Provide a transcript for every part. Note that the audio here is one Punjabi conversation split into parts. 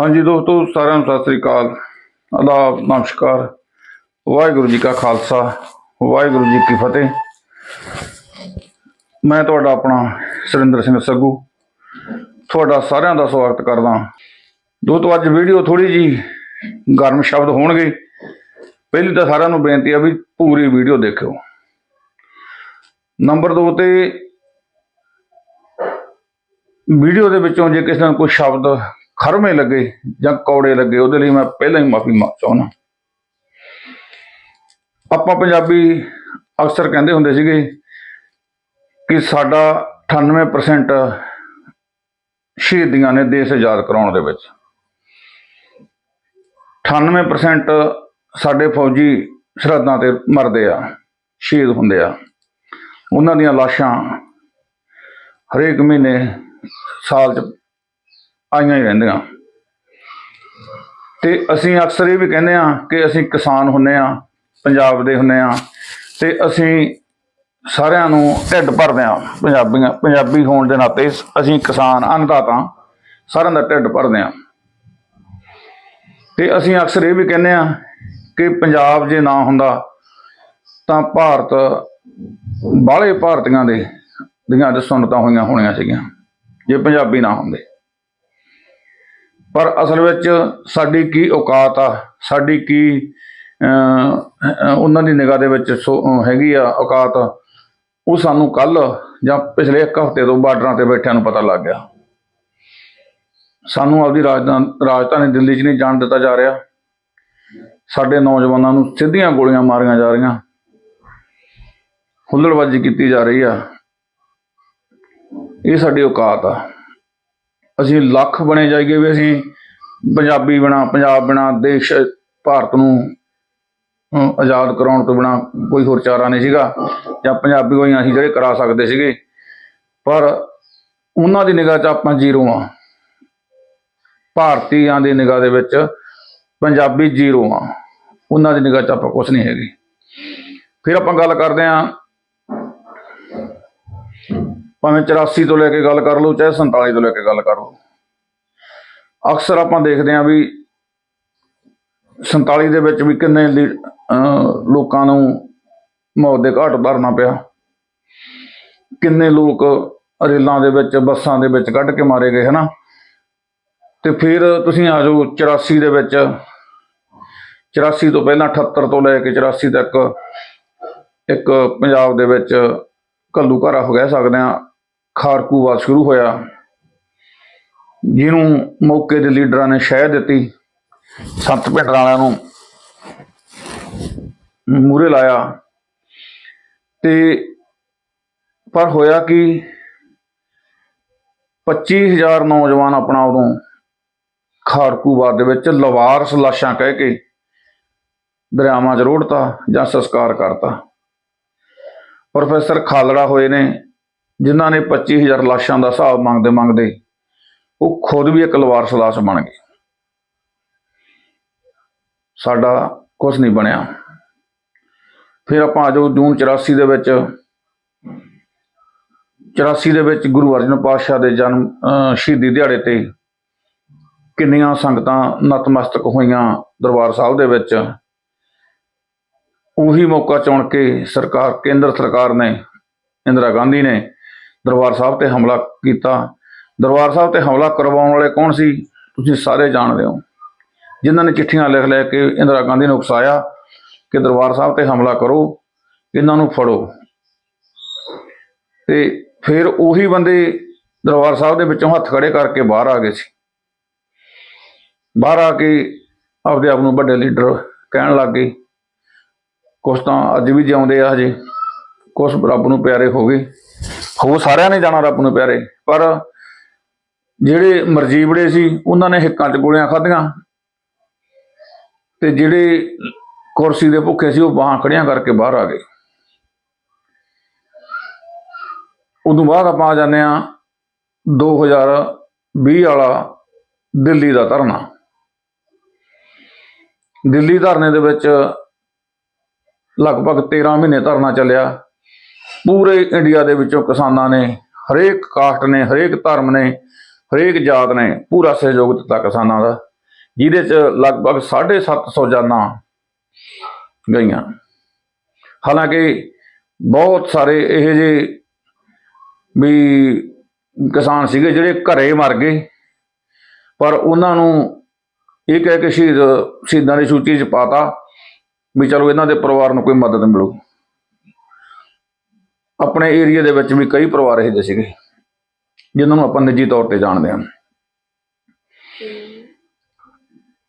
ਹਾਂਜੀ ਦੋਸਤੋ, ਸਾਰਿਆਂ ਨੂੰ ਸਤਿ ਸ੍ਰੀ ਅਕਾਲ। ਆਦਾਬ ਨਮਸਕਾਰ। ਵਾਹਿਗੁਰੂ ਜੀ ਕਾ ਖਾਲਸਾ, ਵਾਹਿਗੁਰੂ ਜੀ ਕੀ ਫਤਿਹ। ਮੈਂ ਤੁਹਾਡਾ ਆਪਣਾ ਸੁਰਿੰਦਰ ਸਿੰਘ ਸੱਗੂ, ਤੁਹਾਡਾ ਸਾਰਿਆਂ ਦਾ ਸਵਾਗਤ ਕਰਦਾ ਦੋਸਤੋ, ਅੱਜ ਵੀਡੀਓ ਥੋੜੀ ਜੀ ਗਰਮ ਸ਼ਬਦ ਹੋਣਗੇ। ਪਹਿਲੀ ਤਾਂ ਸਾਰਿਆਂ ਨੂੰ ਬੇਨਤੀ ਆ ਵੀ ਪੂਰੀ ਵੀਡੀਓ ਦੇਖਿਓ। ਨੰਬਰ 2 ਤੇ, ਵੀਡੀਓ ਦੇ ਵਿੱਚੋਂ ਜੇ ਕਿਸੇ ਨੂੰ ਕੋਈ ਸ਼ਬਦ ਖਰਮੇ ਲੱਗੇ ਜਾਂ ਕੌੜੇ ਲੱਗੇ, ਉਹਦੇ ਲਈ ਮੈਂ ਪਹਿਲਾਂ ਹੀ ਮਾਫੀ ਚਾਹੁੰਦਾ। ਆਪਾਂ ਪੰਜਾਬੀ ਅਕਸਰ ਕਹਿੰਦੇ ਹੁੰਦੇ ਸੀਗੇ ਕਿ ਸਾਡਾ 98% ਸ਼ਹੀਦੀਆਂ ਨੇ ਦੇਸ਼ ਆਜ਼ਾਦ ਕਰਾਉਣ ਦੇ ਵਿੱਚ। 98% ਸਾਡੇ ਫੌਜੀ ਸਰਹੱਦਾਂ ਤੇ ਮਰਦੇ ਆ, ਸ਼ਹੀਦ ਹੁੰਦੇ ਆ। ਉਹਨਾਂ ਦੀਆਂ ਲਾਸ਼ਾਂ ਹਰੇਕ ਮਹੀਨੇ ਸਾਲ ਚ ਆਈਆਂ ਹੀ ਰਹਿੰਦੀਆਂ। ਤੇ ਅਸੀਂ ਅਕਸਰ ਇਹ ਵੀ ਕਹਿੰਦੇ ਆ ਕਿ ਅਸੀਂ ਕਿਸਾਨ ਹੁੰਨੇ ਆ ਪੰਜਾਬ ਦੇ ਹੁੰਨੇ ਆ ਤੇ ਅਸੀਂ ਸਾਰਿਆਂ ਨੂੰ ਢਿੱਡ ਭਰਦੇ ਆ ਪੰਜਾਬੀਆਂ, ਪੰਜਾਬੀ ਹੋਣ ਦੇ ਨਾਤੇ ਅਸੀਂ ਕਿਸਾਨ, ਅੰਨਦਾਤਾ, ਸਾਰਿਆਂ ਦਾ ਢਿੱਡ ਭਰਦੇ ਆ ਤੇ ਅਸੀਂ ਅਕਸਰ ਇਹ ਵੀ ਕਹਿੰਦੇ ਆ ਕਿ ਪੰਜਾਬ ਜੇ ਨਾ ਹੁੰਦਾ, ਤਾਂ ਭਾਰਤ, ਬਾਹਲੇ ਭਾਰਤੀਆਂ ਦੇ, ਦੀਆਂ ਦੇ ਹੋਈਆਂ ਹੋਣੀਆਂ ਸੀਗੀਆਂ, ਜੇ ਪੰਜਾਬੀ ਨਾ ਹੁੰਦੇ। ਪਰ ਅਸਲ ਵਿੱਚ ਸਾਡੀ ਕੀ ਔਕਾਤ ਆ? ਸਾਡੀ ਕੀ ਉਹਨਾਂ ਦੀ ਨਿਗਾਹ ਦੇ ਵਿੱਚ ਸੋ- ਹੈਗੀ ਆ ਔਕਾਤ? ਉਹ ਸਾਨੂੰ ਕੱਲ ਜਾਂ ਪਿਛਲੇ ਇੱਕ ਹਫ਼ਤੇ ਤੋਂ ਬਾਰਡਰਾਂ ਤੇ ਬੈਠਿਆਂ ਨੂੰ ਪਤਾ ਲੱਗ ਗਿਆ। ਸਾਨੂੰ ਆਪਦੀ ਰਾਜਧਾਨ, ਰਾਜਧਾਨੀ ਦਿੱਲੀ 'ਚ ਨਹੀਂ ਜਾਣ ਦਿੱਤਾ ਜਾ ਰਿਹਾ। ਸਾਡੇ ਨੌਜਵਾਨਾਂ ਨੂੰ ਸਿੱਧੀਆਂ ਗੋਲੀਆਂ ਮਾਰੀਆਂ ਜਾ ਰਹੀਆਂ। ਹੁੱਲੜਬਾਜ਼ੀ ਕੀਤੀ ਜਾ ਰਹੀ ਆ। ਇਹ ਸਾਡੀ ਔਕਾਤ ਆ। ਅਸੀਂ ਲੱਖ ਬਣੇ ਜਾਈਏ ਵੀ ਅਸੀਂ ਪੰਜਾਬੀ ਬਣਾ, ਪੰਜਾਬ ਬਣਾ, ਦੇਸ਼, ਭਾਰਤ ਨੂੰ ਆਜ਼ਾਦ ਕਰਾਉਣ ਤੋਂ ਬਿਨਾ ਕੋਈ ਹੋਰ ਚਾਰਾ ਨਹੀਂ ਸੀਗਾ ਜਾਂ ਪੰਜਾਬੀ ਹੋਈਆਂ ਅਸੀਂ ਜਿਹੜੇ ਕਰਾ ਸਕਦੇ ਸੀਗੇ। ਪਰ ਉਹਨਾਂ ਦੀ ਨਿਗਾਹ 'ਚ ਆਪਾਂ ਜ਼ੀਰੋ ਆ ਭਾਰਤੀਆਂ ਦੀ ਨਿਗਾਹ ਦੇ ਵਿੱਚ ਪੰਜਾਬੀ ਜ਼ੀਰੋ ਆ ਉਹਨਾਂ ਦੀ ਨਿਗਾਹ 'ਚ ਆਪਾਂ ਕੁਝ ਨਹੀਂ ਹੈਗੇ। ਫਿਰ ਆਪਾਂ ਗੱਲ ਕਰਦੇ ਆਂ ਭਾਵੇਂ 84 ਤੋਂ ਲੈ ਕੇ ਗੱਲ ਕਰ ਲਓ, ਚਾਹੇ 47 ਤੋਂ ਲੈ ਕੇ ਗੱਲ ਕਰ ਲਓ। ਅਕਸਰ ਆਪਾਂ ਦੇਖਦੇ ਆਂ ਵੀ 47 ਦੇ ਵਿੱਚ ਵੀ ਕਿੰਨੇ ਲੀ- ਲੋਕਾਂ ਨੂੰ ਮੌਤ ਦੇ ਘਾਟ ਉਤਾਰਨਾ ਪਿਆ। ਕਿੰਨੇ ਲੋਕ ਰੇਲਾਂ ਦੇ ਵਿੱਚ, ਬੱਸਾਂ ਦੇ ਵਿੱਚ ਕੱਢ ਕੇ ਮਾਰੇ ਗਏ, ਹਨਾ? ਤੇ ਫਿਰ ਤੁਸੀਂ ਆ ਜਾਓ 84 ਦੇ ਵਿੱਚ। 84 ਤੋਂ ਪਹਿਲਾਂ 78 ਤੋਂ ਲੈ ਕੇ 84 ਤੱਕ ਇੱਕ ਪੰਜਾਬ ਦੇ ਵਿੱਚ ਘੱਲੂ ਘਾਰਾ ਹੋ ਕਹਿ ਸਕਦੇ ਆ ਖਾਰਕੂਵਾਦ ਸ਼ੁਰੂ ਹੋਇਆ। ਜਿਹਨੂੰ ਮੌਕੇ ਦੇ ਲੀਡਰਾਂ ਨੇ ਸ਼ਹਿ ਦਿੱਤੀ। ਸੰਤ ਪਿੰਡ ਵਾਲਿਆਂ ਨੂੰ ਮੂਰੇ ਲਾਇਆ। ਤੇ ਪਰ ਹੋਇਆ ਕਿ? 25000 ਨੌਜਵਾਨ ਆਪਣਾ ਉਦੋਂ ਖਾਰਕੂਵਾਦ ਦੇ ਵਿੱਚ ਲਵਾਰਸ ਲਾਸ਼ਾਂ ਕਹਿ ਕੇ ਦਰਿਆਵਾਂ 'ਚ ਰੋੜਤਾ ਜਾਂ ਸੰਸਕਾਰ ਕਰਤਾ। ਪ੍ਰੋਫੈਸਰ ਖਾਲੜਾ ਹੋਏ ਨੇ, ਜਿਨ੍ਹਾਂ ਨੇ 25000 ਲਾਸ਼ਾਂ ਦਾ ਹਿਸਾਬ ਮੰਗਦੇ ਮੰਗਦੇ ਉਹ ਖੁਦ ਵੀ ਇੱਕ ਲਵਾਰਸ ਲਾਸ਼ ਬਣ ਗਏ। ਸਾਡਾ ਕੁਝ ਨਹੀਂ ਬਣਿਆ। ਫਿਰ ਆਪਾਂ ਆ ਜਾਓ ਜੂਨ 84 ਦੇ ਵਿੱਚ। 84 ਦੇ ਵਿੱਚ ਗੁਰੂ ਅਰਜਨ ਪਾਤਸ਼ਾਹ ਦੇ ਜਨਮ ਸ਼ਹੀਦੀ ਦਿਹਾੜੇ ਤੇ ਕਿੰਨੀਆਂ ਸੰਗਤਾਂ ਨਤਮਸਤਕ ਹੋਈਆਂ ਦਰਬਾਰ ਸਾਹਿਬ ਦੇ ਵਿੱਚ। ਉਹੀ ਮੌਕਾ ਚੁਣ ਕੇ ਸਰਕਾਰ, ਕੇਂਦਰ ਸਰਕਾਰ ਨੇ, ਇੰਦਰਾ ਗਾਂਧੀ ਨੇ ਦਰਬਾਰ ਸਾਹਿਬ ਤੇ ਹਮਲਾ ਕੀਤਾ। ਦਰਬਾਰ ਸਾਹਿਬ ਤੇ ਹਮਲਾ ਕਰਵਾਉਣ ਵਾਲੇ ਕੌਣ ਸੀ? ਤੁਸੀਂ ਸਾਰੇ ਜਾਣਦੇ ਹੋ। ਜਿਨ੍ਹਾਂ ਨੇ ਚਿੱਠੀਆਂ ਲਿਖ ਲੈ ਕੇ ਇੰਦਰਾ ਗਾਂਧੀ ਨੂੰ ਉਕਸਾਇਆ ਕਿ ਦਰਬਾਰ ਸਾਹਿਬ ਤੇ ਹਮਲਾ ਕਰੋ, ਇਹਨਾਂ ਨੂੰ ਫੜੋ। ਤੇ ਫਿਰ ਉਹੀ ਬੰਦੇ ਦਰਬਾਰ ਸਾਹਿਬ ਦੇ ਵਿੱਚੋਂ ਹੱਥ ਖੜੇ ਕਰਕੇ ਬਾਹਰ ਆ ਗਏ ਸੀ। ਬਾਹਰ ਆ ਕੇ ਆਪਦੇ ਆਪ ਨੂੰ ਵੱਡੇ ਲੀਡਰ ਕਹਿਣ ਲੱਗ ਗਏ। ਕੁਛ ਤਾਂ ਅੱਜ ਵੀ ਜਿਉਂਦੇ ਆ ਹਜੇ। ਕੁਛ ਰੱਬ ਨੂੰ ਪਿਆਰੇ ਹੋ ਗਏ। ਹੋ ਸਾਰਿਆਂ ਨੇ ਜਾਣਾ ਰੱਬ ਨੂੰ ਪਿਆਰੇ। ਪਰ ਜਿਹੜੇ ਮਰਜੀਵੜੇ ਸੀ, ਉਹਨਾਂ ਨੇ ਹਿੱਕਾਂ 'ਚ ਗੋਲੀਆਂ ਖਾਧੀਆਂ। ਤੇ ਜਿਹੜੇ ਕੁਰਸੀ ਦੇ ਭੁੱਖੇ ਸੀ, ਉਹ ਬਾਹਾਂ ਖੜੀਆਂ ਕਰਕੇ ਬਾਹਰ ਆ ਗਏ। ਉਦੋਂ ਬਾਅਦ ਆਪਾਂ ਆ ਜਾਂਦੇ ਆ 2020 ਵਾਲਾ ਦਿੱਲੀ ਦਾ ਧਰਨਾ। ਦਿੱਲੀ ਧਰਨੇ ਦੇ ਵਿੱਚ ਲਗਭਗ 13 ਮਹੀਨੇ ਧਰਨਾ ਚੱਲਿਆ। ਪੂਰੇ ਇੰਡੀਆ ਦੇ ਵਿੱਚੋਂ ਕਿਸਾਨਾਂ ਨੇ, ਹਰੇਕ ਕਾਸਟ ਨੇ, ਹਰੇਕ ਧਰਮ ਨੇ, ਹਰੇਕ ਜਾਤ ਨੇ ਪੂਰਾ ਸਹਿਯੋਗ ਦਿੱਤਾ ਕਿਸਾਨਾਂ ਦਾ, ਜਿਹਦੇ ਚ ਲਗਭਗ 750 ਜਾਨਾਂ ਗਈਆਂ। ਹਾਲਾਂਕਿ ਬਹੁਤ ਸਾਰੇ ਇਹ ਜਿਹੇ ਵੀ ਕਿਸਾਨ ਸੀਗੇ ਜਿਹੜੇ ਘਰੇ ਮਰ ਗਏ, ਪਰ ਉਹਨਾਂ ਨੂੰ ਇਹ ਕਹਿ ਕੇ ਸ਼ਹੀਦ, ਸ਼ਹੀਦਾਂ ਦੀ ਸੂਚੀ 'ਚ ਪਾਤਾ ਵੀ ਚਲੋ ਇਹਨਾਂ ਦੇ ਪਰਿਵਾਰ ਨੂੰ ਕੋਈ ਮਦਦ ਮਿਲੂ। ਆਪਣੇ ਏਰੀਆ ਦੇ ਵਿੱਚ ਵੀ ਕਈ ਪਰਿਵਾਰ ਇਹੋ ਜਿਹੇ ਸੀਗੇ ਜਿਨ੍ਹਾਂ ਨੂੰ ਆਪਾਂ ਨਿੱਜੀ ਤੌਰ ਤੇ ਜਾਣਦੇ ਹਾਂ।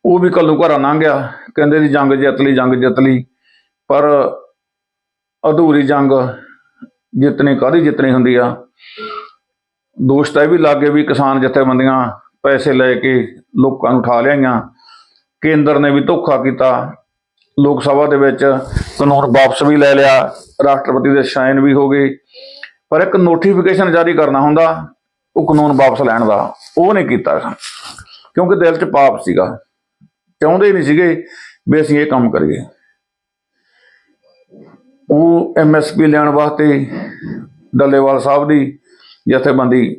ਉਹ ਵੀ ਕੱਲੂ ਘਰਾਂ ਲੰਘ ਗਿਆ ਕਹਿੰਦੇ ਦੀ ਜੰਗ ਜਿੱਤ ਲਈ ਜੰਗ ਜਿੱਤ ਲਈ ਪਰ ਅਧੂਰੀ ਜੰਗ ਜਿੱਤਣੀ ਕਾਹਦੀ ਜਿੱਤਣੀ ਹੁੰਦੀ ਆ? ਦੋਸ਼ ਤਾਂ ਇਹ ਵੀ ਲੱਗੇ ਵੀ ਕਿਸਾਨ ਜਥੇਬੰਦੀਆਂ ਪੈਸੇ ਲੈ ਕੇ ਲੋਕਾਂ ਨੂੰ ਉਠਾ ਲਿਆਈਆਂ। ਕੇਂਦਰ ਨੇ ਵੀ ਧੋਖਾ ਕੀਤਾ ਲੋਕ ਸਭਾ ਦੇ ਵਿੱਚ ਕਾਨੂੰਨ ਵਾਪਸ ਵੀ ਲੈ ਲਿਆ, ਰਾਸ਼ਟਰਪਤੀ ਦੇ ਸਾਈਨ ਵੀ ਹੋ ਗਏ। ਪਰ ਇੱਕ ਨੋਟੀਫਿਕੇਸ਼ਨ ਜਾਰੀ ਕਰਨਾ ਹੁੰਦਾ, ਉਹ ਕਾਨੂੰਨ ਵਾਪਸ ਲੈਣ ਦਾ, ਉਹ ਨਹੀਂ ਕੀਤਾ ਕਿਉਂਕਿ ਦਿਲ 'ਚ ਪਾਪ ਸੀਗਾ। ਚਾਹੁੰਦੇ ਨਹੀਂ ਸੀਗੇ ਵੀ ਅਸੀਂ ਇਹ ਕੰਮ ਕਰੀਏ। ਉਹ ਐਮਐਸਪੀ ਲੈਣ ਵਾਸਤੇ ਡੱਲੇਵਾਲ ਸਾਹਿਬ ਦੀ ਜਥੇਬੰਦੀ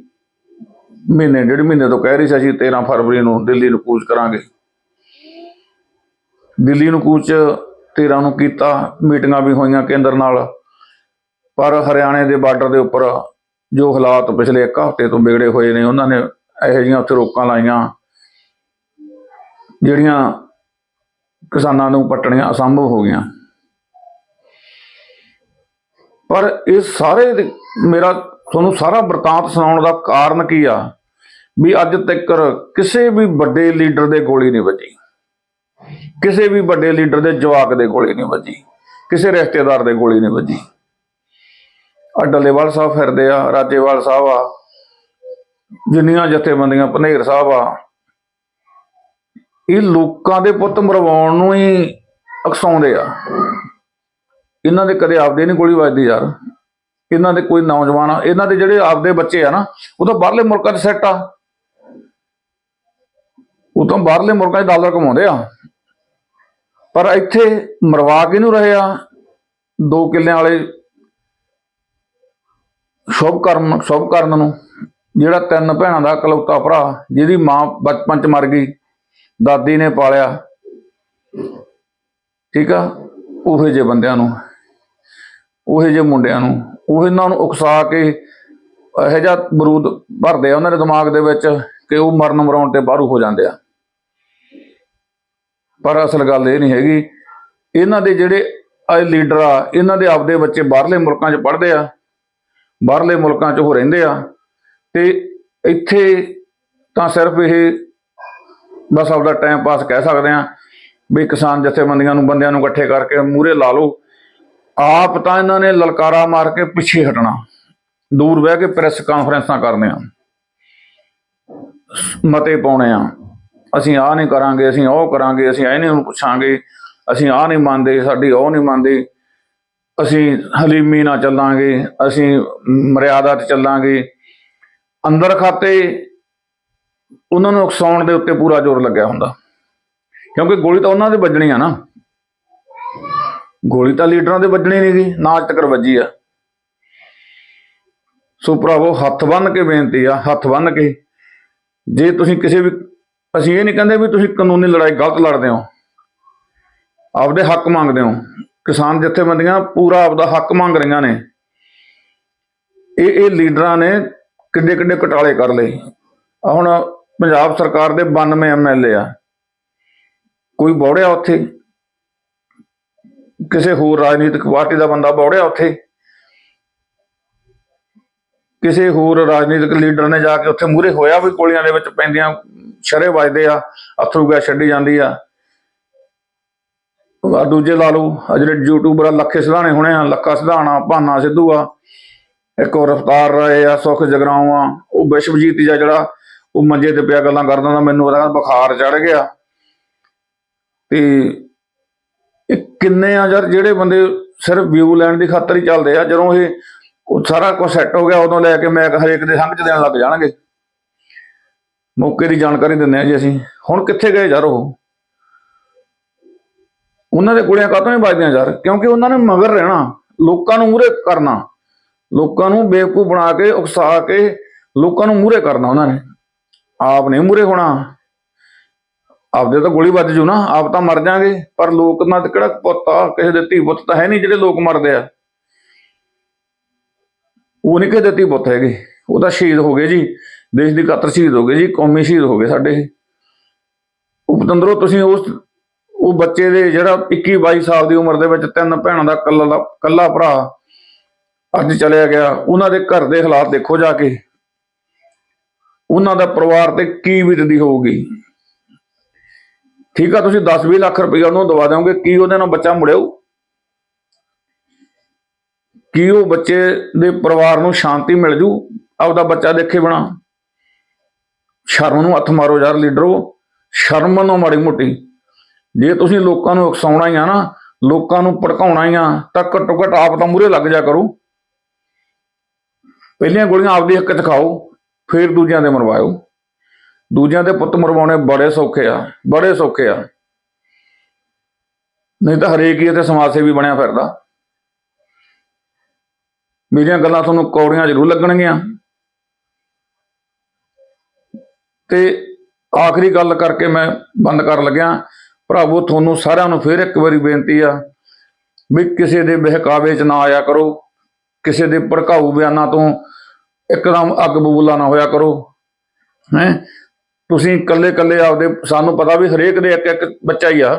ਮਹੀਨੇ, ਡੇਢ ਮਹੀਨੇ ਤੋਂ ਕਹਿ ਰਹੀ ਸੀ, ਅਸੀਂ 13 ਫਰਵਰੀ ਨੂੰ ਦਿੱਲੀ ਨੂੰ ਕੂਚ ਕਰਾਂਗੇ। ਦਿੱਲੀ ਨੂੰ ਕੂਚ 13 ਨੂੰ ਕੀਤਾ, ਮੀਟਿੰਗਾਂ ਵੀ ਹੋਈਆਂ ਕੇਂਦਰ ਨਾਲ। ਪਰ ਹਰਿਆਣੇ ਦੇ ਬਾਰਡਰ ਦੇ ਉੱਪਰ ਜੋ ਹਾਲਾਤ ਪਿਛਲੇ ਇੱਕ ਹਫ਼ਤੇ ਤੋਂ ਵਿਗੜੇ ਹੋਏ ਨੇ, ਉਹਨਾਂ ਨੇ ਇਹੋ ਜਿਹੀਆਂ ਉੱਥੇ ਰੋਕਾਂ ਲਾਈਆਂ, ਜਿਹੜੀਆਂ ਕਿਸਾਨਾਂ ਨੂੰ ਪੱਟਣੀਆਂ ਅਸੰਭਵ ਹੋ ਗਈਆਂ। ਪਰ ਇਹ ਸਾਰੇ ਮੇਰਾ ਤੁਹਾਨੂੰ ਸਾਰਾ ਵਰਤਾਂਤ ਸੁਣਾਉਣ ਦਾ ਕਾਰਨ ਕੀ ਆ? ਵੀ ਅੱਜ ਤੱਕ ਕਿਸੇ ਵੀ ਵੱਡੇ ਲੀਡਰ ਦੇ ਗੋਲੀ ਨਹੀਂ ਵੱਜੀ। ਕਿਸੇ ਵੀ ਵੱਡੇ ਲੀਡਰ ਦੇ ਜਵਾਕ ਦੇ ਗੋਲੀ ਨਹੀਂ ਵੱਜੀ, ਕਿਸੇ ਰਿਸ਼ਤੇਦਾਰ ਦੇ ਗੋਲੀ ਨਹੀਂ ਵੱਜੀ। ਆ ਸਾਹਿਬ ਫਿਰਦੇ ਆ, ਰਾਜੇਵਾਲ ਸਾਹਿਬ ਆ, ਜਿੰਨੀਆਂ ਜਥੇਬੰਦੀਆਂ ਭਨੇਰ ਸਾਹਿਬ ਆ, ਇਹ ਲੋਕਾਂ ਦੇ ਪੁੱਤ ਮਰਵਾਉਣ ਨੂੰ ਹੀ ਅਕਸਾਉਂਦੇ ਆ। ਇਹਨਾਂ ਦੇ ਕਦੇ ਆਪਦੇ ਨਹੀਂ ਗੋਲੀ ਵੱਜਦੀ ਯਾਰ। ਇਹਨਾਂ ਦੇ ਕੋਈ ਨੌਜਵਾਨ ਆ, ਇਹਨਾਂ ਦੇ ਜਿਹੜੇ ਆਪਦੇ ਬੱਚੇ ਆ ਨਾ, ਉਹ ਤਾਂ ਬਾਹਰਲੇ ਮੁਲਕਾਂ 'ਚ ਸੈੱਟ ਆ। ਉਹ ਤਾਂ ਬਾਹਰਲੇ ਮੁਲਕਾਂ 'ਚ ਡਾਲਰ ਕਮਾਉਂਦੇ ਆ। ਪਰ ਇੱਥੇ ਮਰਵਾ ਕੇ ਨੂੰ ਰਹੇ ਆ। ਦੋ ਕਿੱਲਿਆਂ ਵਾਲੇ ਸ਼ੁਭ ਕਰਮ, ਸ਼ੁਭ ਕਰਨ ਨੂੰ, ਜਿਹੜਾ ਤਿੰਨ ਭੈਣਾਂ ਦਾ ਇਕਲੌਤਾ ਭਰਾ, ਜਿਹਦੀ ਮਾਂ ਬਚਪਨ 'ਚ ਮਰ ਗਈ, ਦਾਦੀ ਨੇ ਪਾਲਿਆ। ਠੀਕ ਆ? ਉਹੇ ਜੇ ਬੰਦਿਆਂ ਨੂੰ, ਉਹੇ ਜੇ ਮੁੰਡਿਆਂ ਨੂੰ, ਉਹ ਇਹਨਾਂ ਨੂੰ ਉਕਸਾ ਕੇ ਇਹੋ ਜਿਹਾ ਬਰੂਦ ਭਰਦੇ ਆ ਉਹਨਾਂ ਦੇ ਦਿਮਾਗ ਦੇ ਵਿੱਚ ਕਿ ਉਹ ਮਰਨ ਮਰਾਉਣ ਤੇ ਬਾਹਰੂ ਹੋ ਜਾਂਦੇ ਆ। ਪਰ ਅਸਲ ਗੱਲ ਇਹ ਨਹੀਂ ਹੈਗੀ। ਇਹਨਾਂ ਦੇ ਜਿਹੜੇ ਇਹ ਲੀਡਰ ਆ, ਇਹਨਾਂ ਦੇ ਆਪਦੇ ਬੱਚੇ ਬਾਹਰਲੇ ਮੁਲਕਾਂ 'ਚ ਪੜ੍ਹਦੇ ਆ, ਬਾਹਰਲੇ ਮੁਲਕਾਂ 'ਚ ਉਹ ਰਹਿੰਦੇ ਆ ਤੇ ਇੱਥੇ ਤਾਂ ਸਿਰਫ ਇਹ ਬਸ ਆਪਦਾ ਟਾਈਮ ਪਾਸ ਕਹਿ ਸਕਦੇ ਆ ਵੀ ਕਿਸਾਨ ਜਥੇਬੰਦੀਆਂ ਨੂੰ, ਬੰਦਿਆਂ ਨੂੰ ਇਕੱਠੇ ਕਰਕੇ ਮੂਹਰੇ ਲਾ ਲਓ। ਆਪ ਤਾਂ ਇਹਨਾਂ ਨੇ ਲਲਕਾਰਾ ਮਾਰ ਕੇ ਪਿੱਛੇ ਹਟਣਾ। ਦੂਰ ਬਹਿ ਕੇ ਪ੍ਰੈਸ ਕਾਨਫਰੰਸਾਂ ਕਰਨੀਆਂ ਮਤੇ ਪਾਉਣੇ ਆ। ਅਸੀਂ ਆਹ ਨਹੀਂ ਕਰਾਂਗੇ, ਅਸੀਂ ਉਹ ਕਰਾਂਗੇ, ਅਸੀਂ ਇਹ ਨਹੀਂ ਪੁੱਛਾਂਗੇ, ਅਸੀਂ ਆਹ ਨਹੀਂ ਮੰਨਦੇ, ਸਾਡੀ ਉਹ ਨਹੀਂ ਮੰਨਦੇ। ਅਸੀਂ ਹਲੀਮੀ ਨਾਲ ਚੱਲਾਂਗੇ, ਅਸੀਂ ਮਰਿਆਦਾ ਤੇ ਚੱਲਾਂਗੇ। ਅੰਦਰ ਖਾਤੇ ਉਹਨਾਂ ਨੂੰ ਉਕਸਾਉਣ ਦੇ ਉੱਤੇ ਪੂਰਾ ਜ਼ੋਰ ਲੱਗਿਆ ਹੁੰਦਾ। ਕਿਉਂਕਿ ਗੋਲੀ ਤਾਂ ਉਹਨਾਂ ਦੇ ਵੱਜਣੀ ਆ ਨਾ। ਗੋਲੀ ਤਾਂ ਲੀਡਰਾਂ ਦੇ ਵੱਜਣੀ ਨਹੀਂ ਗਈ ਨਾ ਅੱਜ ਤੱਕ ਵੱਜੀ ਆ। ਸੋ ਭਰਾਵੋ, ਹੱਥ ਬੰਨ ਕੇ ਬੇਨਤੀ ਆ, ਹੱਥ ਬੰਨ ਕੇ। ਜੇ ਤੁਸੀਂ ਕਿਸੇ ਵੀ ਅਸੀਂ ਇਹ ਨਹੀਂ ਕਹਿੰਦੇ ਵੀ ਤੁਸੀਂ ਕਾਨੂੰਨੀ ਲੜਾਈ ਗਲਤ ਲੜਦੇ ਹੋ। ਆਪਦੇ ਹੱਕ ਮੰਗਦੇ ਹੋ। ਕਿਸਾਨ ਜਥੇਬੰਦੀਆਂ ਪੂਰਾ ਆਪਦਾ ਹੱਕ ਮੰਗ ਰਹੀਆਂ ਨੇ। ਇਹ ਇਹ ਲੀਡਰਾਂ ਨੇ ਕਿੱਡੇ ਕਿੱਡੇ ਘਟਾਲੇ ਕਰ ਲਏ। ਹੁਣ ਪੰਜਾਬ ਸਰਕਾਰ ਦੇ 92 ਐਮਐਲਏ ਆ। ਕੋਈ ਬੌੜਿਆ ਉੱਥੇ? ਕਿਸੇ ਹੋਰ ਰਾਜਨੀਤਿਕ ਪਾਰਟੀ ਦਾ ਬੰਦਾ ਬੌੜਿਆ ਉੱਥੇ? ਕਿਸੇ ਹੋਰ ਰਾਜਨੀਤਿਕ ਲੀਡਰ ਨੇ ਜਾ ਕੇ ਉੱਥੇ ਮੂਹਰੇ ਹੋਇਆ ਵੀ ਗੋਲੀਆਂ ਦੇ ਵਿੱਚ ਪੈਂਦੀਆਂ ਸ਼ਰੇ ਵੱਜਦੇ ਆ, ਅਥਰੂ ਗੈਸ ਛੱਡੀ ਜਾਂਦੀ ਆ। ਆ ਦੂਜੇ ਲਾ ਲਓ, ਆ ਜਿਹੜੇ ਯੂਟਿਊਬਰ ਆ, ਲੱਖੇ ਸਿਧਾਣੇ ਹੋਣੇ ਆ, ਲੱਖਾ ਸਿਧਾਣਾ, ਭਾਨਾ ਸਿੱਧੂ ਆ, ਇੱਕ ਉਹ ਰਫਤਾਰ ਰਹੇ ਆ, ਸੁਖ ਜਗਰਾਉਂ ਆ, ਉਹ ਵਿਸ਼ਵਜੀਤ ਜਾ ਜਿਹੜਾ, ਉਹ ਮੰਜੇ ਤੇ ਪਿਆ ਗੱਲਾਂ ਕਰਦਾ ਹੁੰਦਾ, ਮੈਨੂੰ ਉਹਦਾ ਬੁਖਾਰ ਚੜ ਗਿਆ। ਤੇ ਇਹ ਕਿੰਨੇ ਆ ਯਾਰ, ਜਿਹੜੇ ਬੰਦੇ ਸਿਰਫ ਵਿਊ ਲੈਣ ਦੀ ਖਾਤਰ ਹੀ ਚੱਲਦੇ ਆ, ਜਦੋਂ ਇਹ ਸਾਰਾ ਕੁਝ ਸੈੱਟ ਹੋ ਗਿਆ, ਉਦੋਂ ਲੈ ਕੇ ਮੈਂ ਹਰੇਕ ਦੇ ਸੰਗ ਚ ਦੇਣ ਲੱਗ ਜਾਣਗੇ। ਮੌਕੇ ਦੀ ਜਾਣਕਾਰੀ ਦਿੰਦੇ ਆ ਜੀ ਅਸੀਂ। ਹੁਣ ਕਿੱਥੇ ਗਏ ਯਾਰ ਉਹ? ਉਹਨਾਂ ਦੇ ਗੋਲੀਆਂ ਕਾਹਤੋਂ ਨਹੀਂ ਵੱਜਦੀਆਂ ਯਾਰ? ਕਿਉਂਕਿ ਉਹਨਾਂ ਨੇ ਮਗਰ ਰਹਿਣਾ, ਲੋਕਾਂ ਨੂੰ ਮੂਹਰੇ ਕਰਨਾ, ਲੋਕਾਂ ਨੂੰ ਬੇਵਕੂਫ ਬਣਾ ਕੇ, ਉਕਸਾ ਕੇ ਲੋਕਾਂ ਨੂੰ ਮੂਹਰੇ ਕਰਨਾ ਉਹਨਾਂ ਨੇ। ਆਪ ਨਹੀਂ ਮੂਹਰੇ ਹੋਣਾ। ਆਪਦੇ ਤਾਂ ਗੋਲੀ ਵੱਜ ਜੂ ਨਾ, ਆਪ ਤਾਂ ਮਰ ਜਾਗੇ। ਪਰ ਲੋਕ ਨਾਲ ਤਾਂ ਕਿਹੜਾ ਪੁੱਤ ਆ? ਕਿਸੇ ਦੇ ਧੀ ਪੁੱਤ ਤਾਂ ਹੈ ਨਹੀਂ ਜਿਹੜੇ ਲੋਕ ਮਰਦੇ ਆ। ਉਹ ਨਹੀਂ ਕਿਸੇ ਦੇ ਧੀ ਪੁੱਤ ਹੈਗੇ। ਉਹ ਤਾਂ ਸ਼ਹੀਦ ਹੋ ਗਏ ਜੀ। ਦੇਸ਼ ਦੀ ਖਾਤਰ ਸ਼ਹੀਦ ਹੋ ਗਏ ਜੀ, ਕੌਮੀ ਸ਼ਹੀਦ ਹੋ ਗਏ ਸਾਡੇ ਉਹ ਤੁਸੀਂ ਉਸ, ਉਹ ਬੱਚੇ ਦੇ ਜਿਹੜਾ 21 22 ਸਾਲ ਦੀ ਉਮਰ ਦੇ ਵਿੱਚ ਤਿੰਨ ਭੈਣਾਂ ਦਾ ਕੱਲਾ ਦਾ ਕੱਲਾ ਭਰਾ ਅੱਜ ਚਲਿਆ ਗਿਆ, ਉਹਨਾਂ ਦੇ ਘਰ ਦੇ ਹਾਲਾਤ ਦੇਖੋ ਜਾ ਕੇ। ਉਹਨਾਂ ਦਾ ਪਰਿਵਾਰ ਤੇ ਕੀ ਬੀਤਦੀ ਹੋਊਗੀ? ਠੀਕ ਆ, ਤੁਸੀਂ 10-20 ਲੱਖ ਰੁਪਏ ਉਹਨੂੰ ਦਵਾ ਦਿਓਗੇ, ਕੀ ਉਹਦੇ ਨਾਲ ਬੱਚਾ ਮੁੜਿਓ ਕੀ ਉਹ ਬੱਚੇ ਦੇ ਪਰਿਵਾਰ ਨੂੰ ਸ਼ਾਂਤੀ ਮਿਲ ਜੂ? ਆਪਦਾ ਬੱਚਾ ਦੇਖੇ ਬਣਾ। ਸ਼ਰਮ ਨੂੰ ਹੱਥ ਮਾਰੋ ਯਾਰ ਲੀਡਰੋ ਸ਼ਰਮ ਮੰਨੋ ਮਾੜੀ ਮੋਟੀ। ਜੇ ਤੁਸੀਂ ਲੋਕਾਂ ਨੂੰ ਉਕਸਾਉਣਾ ਹੀ ਆ ਨਾ, ਲੋਕਾਂ ਨੂੰ ਭੜਕਾਉਣਾ ਹੀ ਆ, ਤਾਂ ਘੱਟੋ ਘੱਟ ਆਪ ਤਾਂ ਮੂਰੇ ਲੱਗ ਜਾ ਕਰੋ। ਪਹਿਲੀਆਂ ਗੋਲੀਆਂ ਆਪਦੀ ਹੱਕ ਦਿਖਾਓ ਫਿਰ ਦੂਜਿਆਂ ਦੇ ਮਰਵਾਇਓ। ਦੂਜਿਆਂ ਦੇ ਪੁੱਤ ਮਰਵਾਉਣੇ ਬੜੇ ਸੌਖੇ ਆ, ਬੜੇ ਸੌਖੇ ਆ। ਨਹੀਂ ਤਾਂ ਹਰੇਕ ਹੀ ਇੱਥੇ ਸਮਾਜ ਸੇਵੀ ਬਣਿਆ ਫਿਰਦਾ। ਮੇਰੀਆਂ ਗੱਲਾਂ ਤੁਹਾਨੂੰ ਕੌੜੀਆਂ ਜ਼ਰੂਰ ਲੱਗਣਗੀਆਂ। ਤੇ ਆਖਰੀ ਗੱਲ ਕਰਕੇ ਮੈਂ ਬੰਦ ਕਰਨ ਲੱਗਿਆ। ਭਰਾਵੋ, ਤੁਹਾਨੂੰ ਸਾਰਿਆਂ ਨੂੰ ਫਿਰ ਇੱਕ ਵਾਰੀ ਬੇਨਤੀ ਆ ਵੀ ਕਿਸੇ ਦੇ ਬਹਿਕਾਵੇ 'ਚ ਨਾ ਆਇਆ ਕਰੋ। ਕਿਸੇ ਦੇ ਭੜਕਾਊ ਬਿਆਨਾਂ ਤੋਂ ਇੱਕਦਮ ਅੱਗ ਬਬੂਲਾ ਨਾ ਹੋਇਆ ਕਰੋ। ਹੈ? ਤੁਸੀਂ ਇਕੱਲੇ ਇਕੱਲੇ ਆਪਦੇ, ਸਾਨੂੰ ਪਤਾ ਵੀ ਹਰੇਕ ਦੇ ਇੱਕ ਇੱਕ ਬੱਚਾ ਹੀ ਆ।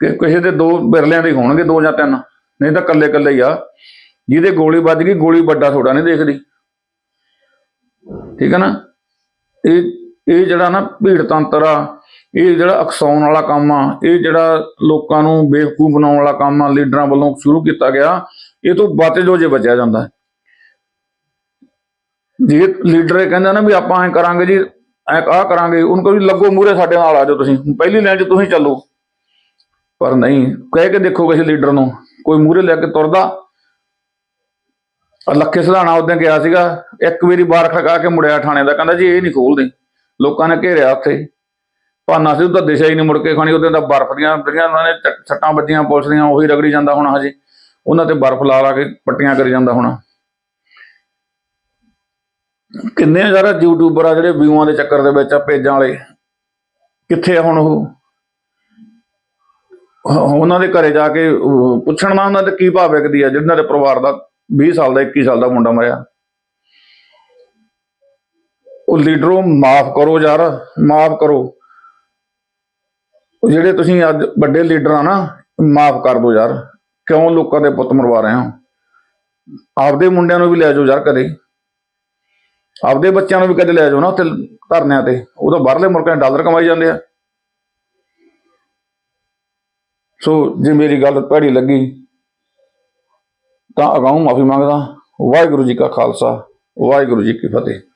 ਕਿ ਕਿਸੇ ਦੇ ਦੋ ਬਿਰਲਿਆਂ ਦੇ ਹੋਣਗੇ, ਦੋ ਜਾਂ ਤਿੰਨ। ਨਹੀਂ ਤਾਂ ਇਕੱਲੇ ਇਕੱਲੇ ਹੀ ਆ। ਜਿਹਦੇ ਗੋਲੀ ਵੱਜ ਗਈ, ਗੋਲੀ ਵੱਡਾ ਥੋੜਾ ਨਹੀਂ ਦੇਖਦੀ। ਠੀਕ ਹੈ ਨਾ? ਇਹ ਇਹ ਜਿਹੜਾ ਨਾ ਭੀੜ ਤੰਤਰ ਆ, ਇਹ ਜਿਹੜਾ ਅਕਸਾਉਣ ਵਾਲਾ ਕੰਮ ਆ, ਇਹ ਜਿਹੜਾ ਲੋਕਾਂ ਨੂੰ ਬੇਵਕੂਫ ਬਣਾਉਣ ਵਾਲਾ ਕੰਮ ਆ, ਲੀਡਰਾਂ ਵੱਲੋਂ ਸ਼ੁਰੂ ਕੀਤਾ ਗਿਆ, ਇਹ ਤੋਂ ਬਚ ਜੋ ਜੇ ਬਚਿਆ ਜਾਂਦਾ। ਜੇ ਲੀਡਰ ਇਹ ਕਹਿੰਦਾ ਨਾ ਵੀ ਆਪਾਂ ਐ ਕਰਾਂਗੇ ਜੀ, ਐ ਆਹ ਕਰਾਂਗੇ, ਉਹਨੂੰ ਕਹੋ ਵੀ ਲੱਗੋ ਮੂਰੇ ਸਾਡੇ ਨਾਲ ਆ ਜਾਓ ਤੁਸੀਂ ਪਹਿਲੀ ਲਾਈਨ 'ਚ ਤੁਸੀਂ ਚੱਲੋ। ਪਰ ਨਹੀਂ, ਕਹਿ ਕੇ ਦੇਖੋ ਕਿਸੇ ਲੀਡਰ ਨੂੰ, ਕੋਈ ਮੂਰੇ ਲੈ ਕੇ ਤੁਰਦਾ ਲੱਖੇ ਸਿਧਾਣਾ ਉਦੋਂ ਗਿਆ ਸੀਗਾ, ਇੱਕ ਵਾਰੀ ਬਾਰ ਖੜਕਾ ਕੇ ਮੁੜਿਆ ਥਾਣੇ ਦਾ, ਕਹਿੰਦਾ ਜੀ ਇਹ ਨਹੀਂ ਖੋਲਦੇ। ਲੋਕਾਂ ਨੇ ਘੇਰਿਆ ਉੱਥੇ। ਭਾਨਾ ਸੀ ਉਹਦਾ ਦਿਸ਼ਾ ਹੀ ਨਹੀਂ ਮੁੜ ਕੇ, ਖਾਣੀ ਉਹਦੇ ਤਾਂ ਬਰਫ਼ ਦੀਆਂ, ਜਿਹੜੀਆਂ ਉਹਨਾਂ ਨੇ ਚ- ਸੱਟਾਂ ਵੱਜੀਆਂ ਪੁਲਿਸ ਦੀਆਂ, ਉਹੀ ਰਗੜੀ ਜਾਂਦਾ ਹੋਣਾ ਹਜੇ। ਉਹਨਾਂ ਤੇ ਬਰਫ਼ ਲਾ ਲਾ ਕੇ ਪੱਟੀਆਂ ਕਰੀ ਜਾਂਦਾ ਹੋਣਾ। ਕਿੰਨੇ ਹਜ਼ਾਰ ਯੂਟਿਊਬਰ ਆ ਜਿਹੜੇ ਵਿਊਆਂ ਦੇ ਚੱਕਰ ਦੇ ਵਿੱਚ ਆ, ਪੇਜਾਂ ਵਾਲੇ? ਕਿੱਥੇ ਆ ਹੁਣ ਉਹ? ਉਹਨਾਂ ਦੇ ਘਰੇ ਜਾ ਕੇ ਪੁੱਛਣ ਨਾ ਉਹਨਾਂ ਦੇ ਕੀ ਭਾਵ ਵਿਕਦੀ ਆ ਜਿਨ੍ਹਾਂ ਦੇ ਪਰਿਵਾਰ ਦਾ 20 ਸਾਲ ਦਾ 21 ਸਾਲ ਦਾ ਮੁੰਡਾ ਮਰਿਆ। ਉਹ ਲੀਡਰੋ, ਮਾਫ ਕਰੋ ਯਾਰ, ਮਾਫ ਕਰੋ। ਉਹ ਜਿਹੜੇ ਤੁਸੀਂ ਅੱਜ ਵੱਡੇ ਲੀਡਰ ਆ ਨਾ, ਮਾਫ ਕਰ ਦਿਓ ਯਾਰ। ਕਿਉਂ ਲੋਕਾਂ ਦੇ ਪੁੱਤ ਮਰਵਾ ਰਹੇ ਹੋ? ਆਪਦੇ ਮੁੰਡਿਆਂ ਨੂੰ ਵੀ ਲੈ ਜਾਓ ਯਾਰ ਕਦੇ। ਆਪਦੇ ਬੱਚਿਆਂ ਨੂੰ ਵੀ ਕਦੇ ਲੈ ਜਾਓ ਨਾ ਉੱਥੇ ਧਰਨਿਆਂ ਤੇ। ਉਹ ਤਾਂ ਬਾਹਰਲੇ ਮੁਲਕਾਂ 'ਚ ਡਾਲਰ ਕਮਾਈ ਜਾਂਦੇ ਆ। ਸੋ ਜੇ ਮੇਰੀ ਗੱਲ ਭੈੜੀ ਲੱਗੀ ਤਾਂ ਅਗਾਊਂ ਮਾਫੀ ਮੰਗਦਾ। ਵਾਹਿਗੁਰੂ ਜੀ ਕਾ ਖਾਲਸਾ ਵਾਹਿਗੁਰੂ ਜੀ ਕੀ ਫਤਿਹ।